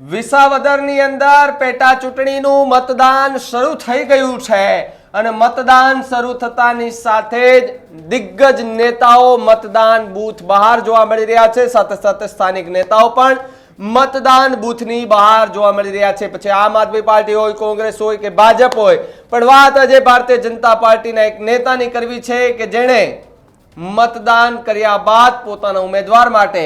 વિસાવદરની અંદર પેટા ચૂંટણીનું મતદાન શરૂ થઈ ગયું છે અને મતદાન શરૂ થતાની સાથે જ દિગ્ગજ નેતાઓ મતદાન બૂથ બહાર જોવા મળી રહ્યા છે. સાથે સાથે સ્થાનિક નેતાઓ પણ મતદાન બૂથની બહાર જોવા મળી રહ્યા છે. પછી આમ આદમી પાર્ટી હોય, કોંગ્રેસ હોય કે ભાજપ હોય, પણ વાત આજે ભારતીય જનતા પાર્ટીના એક નેતાની કરવી છે કે જેણે મતદાન કર્યા બાદ પોતાના ઉમેદવાર માટે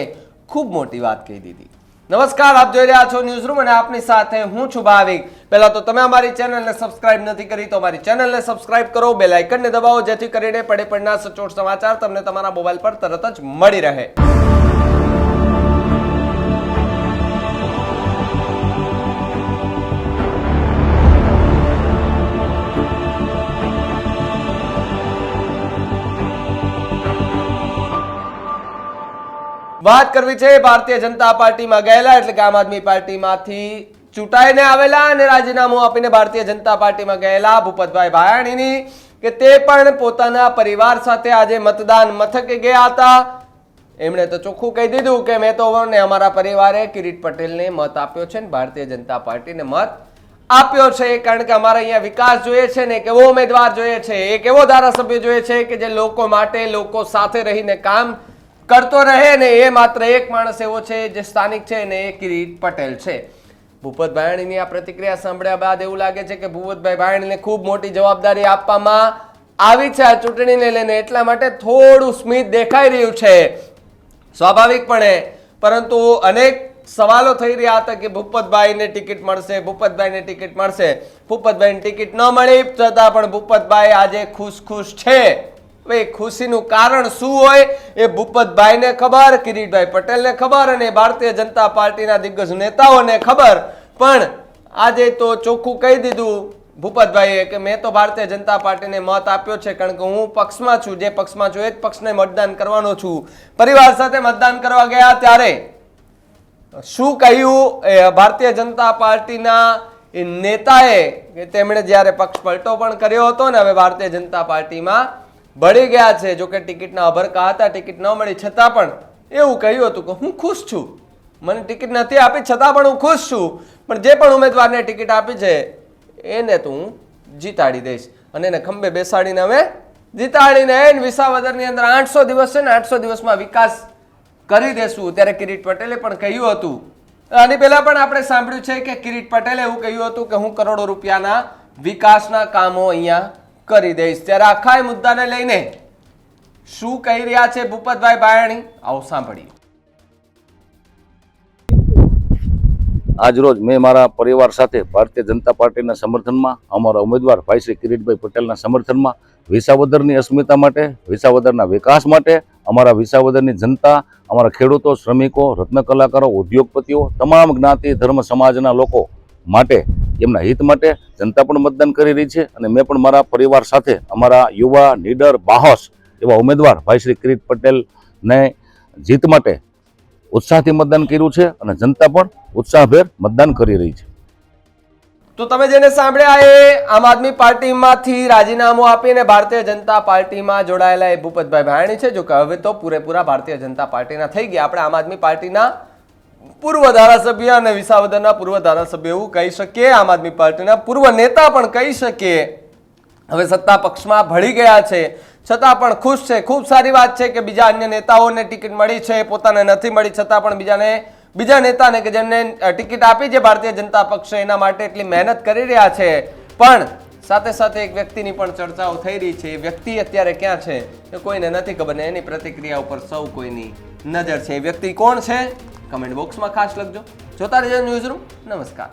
ખૂબ મોટી વાત કહી દીધી. નમસ્કાર, આપ જોઈ રહ્યા છો ન્યૂઝ રૂમ અને આપની સાથે હું છું ભાવિક. પહેલા તો તમે અમારી ચેનલને સબસ્ક્રાઇબ નથી કરી, તો અમારી ચેનલને સબસ્ક્રાઇબ કરો બેલ આઇકનને દબાવો, જેથી કરીને પડે પડના સચોટ સમાચાર તમને તમારા મોબાઈલ પર તરત જ મળી રહે. વાત કરવી છે, ભારતીય જનતા પાર્ટીમાં ગયેલા એટલે કે આમ આદમી પાર્ટીમાંથી ચૂંટાઈને આવેલા અને રાજીનામું આપીને ભારતીય જનતા પાર્ટીમાં ગયેલા ભૂપતભાઈ ભાયાણીની, કે તે પણ પોતાના પરિવાર સાથે આજે મતદાન મથકે ગયા હતા. એમણે તો ચોખ્ખું કહી દીધું કે મેં તો ને અમારા પરિવારે કિરીટ પટેલને મત આપ્યો છે ને, ભારતીય જનતા પાર્ટીને મત આપ્યો છે, કારણ કે અમારે અહીંયા વિકાસ જોઈએ છે ને, એક એવો ઉમેદવાર જોઈએ છે, એક એવો ધારાસભ્ય જોઈએ છે કે જે લોકો માટે, લોકો સાથે રહીને કામ કરતો રહે ને એ માત્ર એક માણસ એવો છે જે સ્થાનિક છે ને એ કિરીટ પટેલ છે. ભૂપત ભાયણીની આ પ્રતિક્રિયા સાંભળ્યા બાદ એવું લાગે છે કે ભૂપતભાઈ ભાયણીને ખૂબ મોટી જવાબદારી આપવામાં આવી છે આ ચૂંટણીને લઈને એટલા માટે થોડું સ્મિત દેખાઈ રહ્યું છે. સ્વાભાવિકપણે, પરંતુ અનેક સવાલો થઈ રહ્યા હતા કે ભૂપતભાઈને ટિકિટ મળશે, ભૂપતભાઈને ટિકિટ મળશે. ભૂપતભાઈને ટિકિટ ન મળી, છતાં પણ ભૂપતભાઈ આજે ખુશ ખુશ છે. ખુશીનું કારણ શું હોય એ ભૂપતભાઈને ખબર, કિરીટભાઈ પટેલને ખબર અને ભારતીય જનતા પાર્ટીના દિગ્ગજ નેતાઓને ખબર. પણ આજે તો ચોખ્ખું કહી દીધું ભૂપતભાઈએ કે મેં તો ભારતીય જનતા પાર્ટીને મત આપ્યો છે કારણ કે હું પક્ષમાં છું, જે પક્ષમાં છું એ જ પક્ષને મતદાન કરવાનો છું. પરિવાર સાથે મતદાન કરવા ગયા ત્યારે શું કહ્યું એ ભારતીય જનતા પાર્ટીના એ નેતાએ કે તેમણે જ્યારે પક્ષ પલટો પણ કર્યો હતો ને હવે ભારતીય જનતા પાર્ટીમાં ભળી ગયા છે. જોકે ટિકિટના અભરકા હતા, ટિકિટ ન મળી છતાં પણ એવું કહ્યું હતું કે હું ખુશ છું. મને ટિકિટ નથી આપી, છતાં પણ હું ખુશ છું. પણ જે પણ ઉમેદવારને ટિકિટ આપી છે, એને તો હું જીતાડી દઈશ. અને એને ખંભે બેસાડીને હવે જીતાડીને એન વિસાવદરની અંદર આઠસો દિવસ છે ને, આઠસો દિવસમાં વિકાસ કરી દેશું. ત્યારે કિરીટ પટેલે પણ કહ્યું હતું. આની પહેલા પણ આપણે સાંભળ્યું છે કે કિરીટ પટેલે એવું કહ્યું હતું કે હું કરોડો રૂપિયાના વિકાસના કામો અહીંયા કરી દઈશ. ત્યારે આખા એ મુદ્દાને લઈને શું કહી રહ્યા છે ભૂપતભાઈ બાયણી? આવો સાંભળીએ. આજરોજ મેં મારા પરિવાર સાથે ભારતીય જનતા પાર્ટીના સમર્થનમાં, અમારા ઉમેદવાર ભાઈ શ્રી કિરીટભાઈ પટેલના સમર્થનમાં, વિસાવદરની અસ્મિતા માટે, વિસાવદરના વિકાસ માટે, અમારા વિસાવદરની જનતા, અમારા ખેડૂતો, શ્રમિકો, રત્ન કલાકારો, ઉદ્યોગપતિઓ, તમામ જ્ઞાતિ, ધર્મ, સમાજના લોકો માટે એમના હિત માટે જનતા પણ મતદાન કરી રહી છે અને મેં પણ મારા પરિવાર સાથે અમારા યુવા નીડર બાહોશ એવા ઉમેદવાર ભાઈ શ્રી કિરીટ પટેલને જીત માટે ઉત્સાહથી મતદાન કર્યું છે અને જનતા પણ ઉત્સાહભેર મતદાન કરી રહી છે. તો તમે જેને સાંભળ્યા એ આમ આદમી પાર્ટીમાંથી રાજીનામું આપીને ભારતીય જનતા પાર્ટીમાં જોડાયેલા એ ભૂપતભાઈ ભાયાણી છે, જો કે હવે તો પૂરેપૂરા ભારતીય જનતા પાર્ટીના થઈ ગયા. આપણે આમ આદમી પાર્ટીના પૂર્વ ધારાસભ્ય અને વિસાવદરના પૂર્વ ધારાસભ્ય એવું કહી શકીએ. આમ આદમી પાર્ટીના પૂર્વ નેતા પણ કહી શકીએ. હવે સત્તા પક્ષમાં ભળી ગયા છે. છતાં પણ ખુશ છે. ખૂબ સારી વાત છે કે બીજા અન્ય નેતાઓને ટિકિટ મળી છે. પોતાને નથી મળી. છતાં પણ બીજાને, બીજા નેતાને કે જેમને ટિકિટ આપી છે ભારતીય જનતા પક્ષે, એના માટે એટલી મહેનત કરી રહ્યા છે. પણ સાથે સાથે એક વ્યક્તિની પણ ચર્ચાઓ થઈ રહી છે. એ વ્યક્તિ અત્યારે ક્યાં છે? એ કોઈને નથી ખબર ને એની પ્રતિક્રિયા ઉપર સૌ કોઈની નજર છે. એ વ્યક્તિ કોણ છે? કમેન્ટ બોક્સમાં ખાસ લખજો. જોતા રહેજો ન્યૂઝ રૂમ. નમસ્કાર.